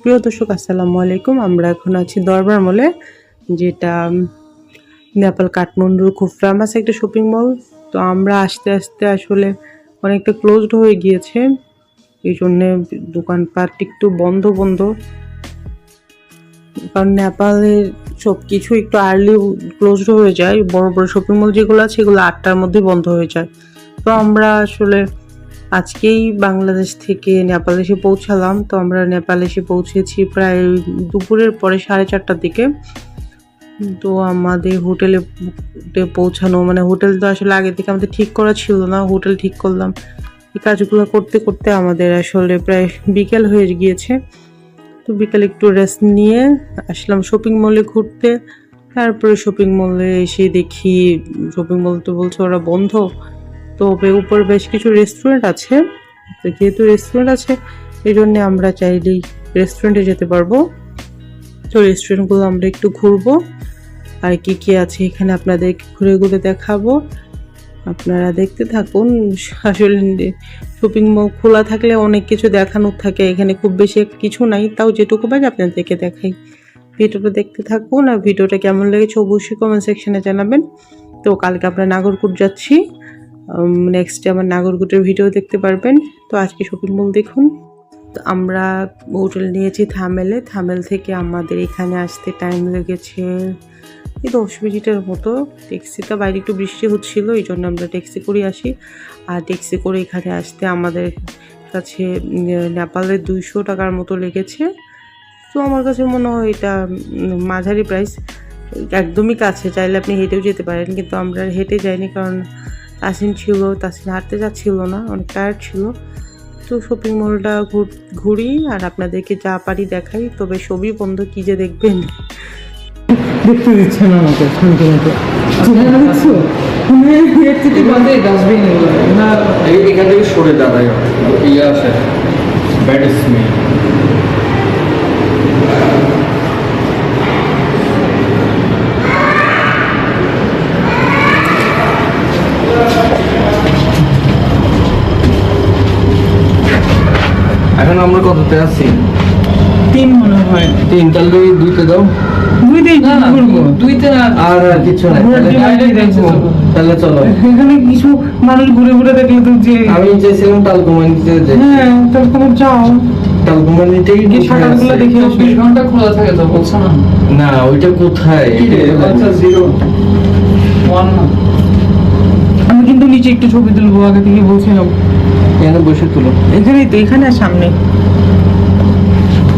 প্রিয় দর্শক, আসসালামু আলাইকুম। আমরা এখন আছি দরবার মলে, যেটা নেপাল কাঠমান্ডুর খুব ফেমাস একটা শপিং মল তো আমরা আস্তে আস্তে আসলে অনেকটা ক্লোজড হয়ে গিয়েছে। এই জন্যে দোকানপাট একটু বন্ধ বন্ধ। কারণ নেপালের সব কিছু একটু আর্লি ক্লোজড হয়ে যায়। বড় বড় শপিং মল যেগুলো আছে এগুলো আটটার মধ্যে বন্ধ হয়ে যায়। তো আমরা আসলে আজকেই বাংলাদেশ থেকে নেপাল এসে পৌঁছালাম। তো আমরা নেপাল এসে পৌঁছেছি প্রায় দুপুরের পরে সাড়ে চারটার দিকে। তো আমাদের হোটেলে পৌঁছানো মানে হোটেল তো আসলে আগে থেকে আমাদের ঠিক করা ছিল না। হোটেল ঠিক করলাম। এই কাজগুলো করতে করতে আমাদের আসলে প্রায় বিকেল হয়ে গিয়েছে। তো বিকালে একটু রেস্ট নিয়ে আসলাম শপিং মলে ঘুরতে। তারপরে শপিং মলে এসে দেখি শপিং মল তো বলছে ওরা বন্ধ। তবে উপর বেশ কিছু রেস্টুরেন্ট আছে। তো যেহেতু রেস্টুরেন্ট আছে এই জন্যে আমরা চাইলেই রেস্টুরেন্টে যেতে পারব। তো রেস্টুরেন্টগুলো আমরা একটু ঘুরবো। আর কি কি আছে এখানে আপনাদের ঘুরে ঘুরে দেখাবো। আপনারা দেখতে থাকুন। আসলে শপিং মল খোলা থাকলে অনেক কিছু দেখানোর থাকে। এখানে খুব বেশি কিছু নাই, তাও যেটুকু পাই আপনাদেরকে দেখাই। ভিডিওটা দেখতে থাকুন আর ভিডিওটা কেমন লেগেছে অবশ্যই কমেন্ট সেকশনে জানাবেন। তো কালকে আমরা নাগরকুট যাচ্ছি। নেক্সট আমার নাগরকুটের ভিডিও দেখতে পারবেন। তো আজকে শপিং মল দেখুন। তো আমরা হোটেল নিয়েছি থামেলে। থামেল থেকে আমাদের এখানে আসতে টাইম লেগেছে এই দশ মিনিটের মতো। ট্যাক্সিটা বাইরে একটু বৃষ্টি হচ্ছিল এই জন্য আমরা ট্যাক্সি করে আসি। আর ট্যাক্সি করে এখানে আসতে আমাদের কাছে উম, নেপালের দুইশো টাকার মতো লেগেছে। তো আমার কাছে মনে হয় এটা মাঝারি প্রাইস একদমই কাছে চাইলে আপনি হেঁটেও যেতে পারেন কিন্তু আমরা হেঁটে যাইনি কারণ তাসিন ছিল তাসিন হাঁটতে যাচ্ছিল না অনেক টায়ার্ড ছিল। তো শপিং মলটা ঘুরি আর আপনাদেরকে যা পারি দেখাই তবে সবই বন্ধ কি যে দেখবেন? দেখতে দিচ্ছে না আমাকে শান্তি মতো দেখছ? ডাস্টবিন এখান থেকে সরে দাঁড়ায়। ইয়ে আসে ব্যাড স্মেল এখন আমরা কততে আছি? তিন মনে হয়। তিন তাহলে দুই দুইতে দাও। দুই দিন না না দুইতে না। আর আর কিছু নাই ঘোরার তাহলে- চলো। এখানে কিছু মানুষ ঘুরে ঘুরে দেখলে তো যে আমি তালকুমানিতে যে হ্যাঁ তাহলে তুমি যাও শাটারগুলো দেখে আসবে। চব্বিশ ঘণ্টা খোলা থাকে তো বলছো না? না ওইটা কোথায়? আচ্ছা জিরো ওয়ান না। আমি কিন্তু নিচে একটু ছবি তুলবো আগে থেকে বলছিলাম। এখানে বসে তুলো। এখানে তো এখানে সামনে।